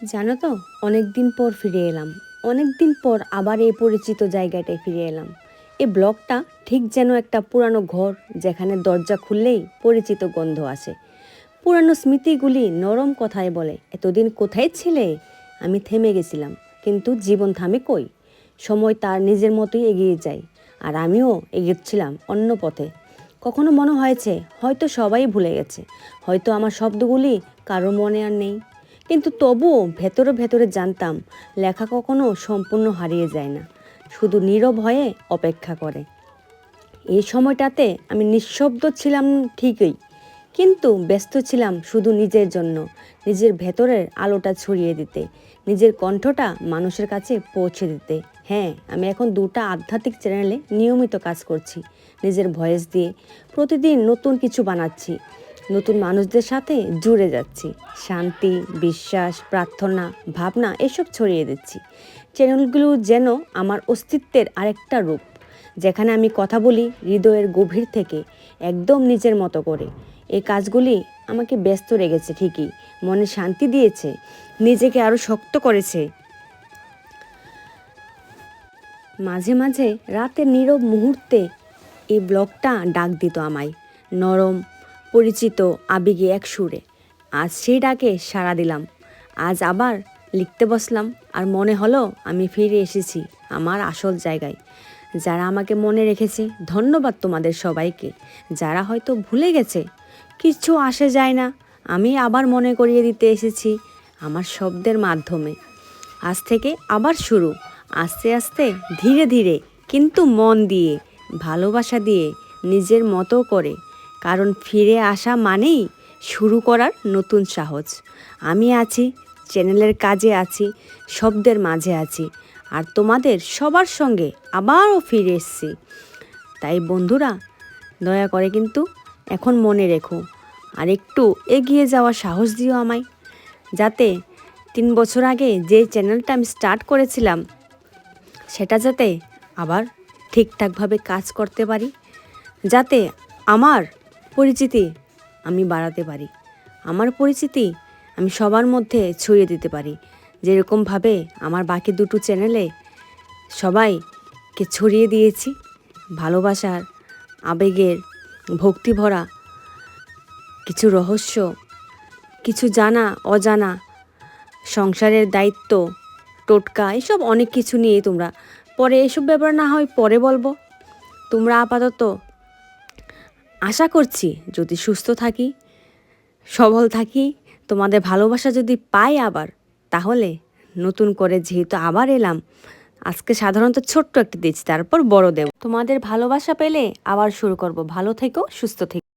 জানো তো অনেক দিন পর ফিরে এলাম। অনেক দিন পর আবার এই পরিচিত জায়গাটায় ফিরে এলাম। এই ব্লকটা ঠিক যেন একটা পুরানো ঘর, যেখানে দরজা খুললেই পরিচিত গন্ধ আসে। পুরানো স্মৃতিগুলি নরম কথায় বলে, এতদিন কোথায় ছিলে? আমি থেমে গেছিলাম, কিন্তু জীবন থামে কই? সময় তার নিজের মতোই এগিয়ে যায়, আর আমিও এগিয়েছিলাম অন্য পথে। কখনো মনে হয়েছে, হয়তো সবাই ভুলে গেছে, হয়তো আমার শব্দগুলি কারও মনে আর নেই। কিন্তু তবুও ভেতরে ভেতরে জানতাম, লেখা কখনো সম্পূর্ণ হারিয়ে যায় না, শুধু নীরব হয়ে অপেক্ষা করে। এই সময়টাতে আমি নিঃশব্দ ছিলাম ঠিকই, কিন্তু ব্যস্ত ছিলাম শুধু নিজের জন্য, নিজের ভেতরের আলোটা ছড়িয়ে দিতে, নিজের কণ্ঠটা মানুষের কাছে পৌঁছে দিতে। হ্যাঁ আমি এখন দুটা আধ্যাত্মিক চ্যানেলে নিয়মিত কাজ করছি, নিজের ভয়েস দিয়ে, প্রতিদিন নতুন কিছু বানাচ্ছি নতুন মানুষদের সাথে জুড়ে যাচ্ছি। শান্তি, বিশ্বাস, প্রার্থনা, ভাবনা, এসব ছড়িয়ে দিচ্ছি। চ্যানেলগুলো যেন আমার অস্তিত্বের আরেকটা রূপ, যেখানে আমি কথা বলি হৃদয়ের গভীর থেকে, একদম নিজের মতো করে। এই কাজগুলি আমাকে ব্যস্ত রেখেছে ঠিকই, মনে শান্তি দিয়েছে, নিজেকে আরও শক্ত করেছে। মাঝে মাঝে রাতের নীরব মুহূর্তে এই ব্লগটা ডাক দিত আমায়, নরম পরিচিত আবেগে এক সুরে। আজ সেই ডাকে সাড়া দিলাম। আজ আবার লিখতে বসলাম। আর মনে হলো আমি ফিরে এসেছি আমার আসল জায়গায়। যারা আমাকে মনে রেখেছে, ধন্যবাদ তোমাদের সবাইকে। যারা হয়তো ভুলে গেছে, কিছু আসে যায় না। আমি আবার মনে করিয়ে দিতে এসেছি আমার শব্দের মাধ্যমে। আজ থেকে আবার শুরু। আস্তে আস্তে, ধীরে ধীরে, কিন্তু মন দিয়ে, ভালোবাসা দিয়ে, নিজের মতো করে। কারণ ফিরে আসা মানেই শুরু করার নতুন সাহস। আমি আছি, চ্যানেলের কাজে আছি, শব্দের মাঝে আছি, আর তোমাদের সবার সঙ্গে আবারও ফিরে এসেছি। তাই বন্ধুরা, দয়া করে কিন্তু এখন মনে রেখো, আর একটু এগিয়ে যাওয়ার সাহস দিও আমায়, যাতে তিন বছর আগে যে চ্যানেলটা আমি স্টার্ট করেছিলাম, সেটা যাতে আবার ঠিকঠাকভাবে কাজ করতে পারি, যাতে আমার পরিচিতি আমি বাড়াতে পারি। আমার পরিচিতি আমি সবার মধ্যে ছড়িয়ে দিতে পারি। যেরকমভাবে আমার বাকি দুটো চ্যানেলে সবাইকে ছড়িয়ে দিয়েছি, ভালোবাসার, আবেগের, ভক্তি ভরা, কিছু রহস্য, কিছু জানা, অজানা, সংসারের দায়িত্ব, টোটকা, এসব অনেক কিছু নিয়ে তোমরা। পরে এসব ব্যাপার না হয় পরে বলব। তোমরা আপাতত আশা করছি যদি সুস্থ থাকি, সবল থাকি, তোমাদের ভালোবাসা যদি পাই আবার, তাহলে নতুন করে যেহেতু আবার এলাম, আজকে সাধারণত ছোট্ট একটি দিচ্ছি, তারপর বড় দেব। তোমাদের ভালোবাসা পেলে আবার শুরু করব। ভালো থেকো, সুস্থ থেকো।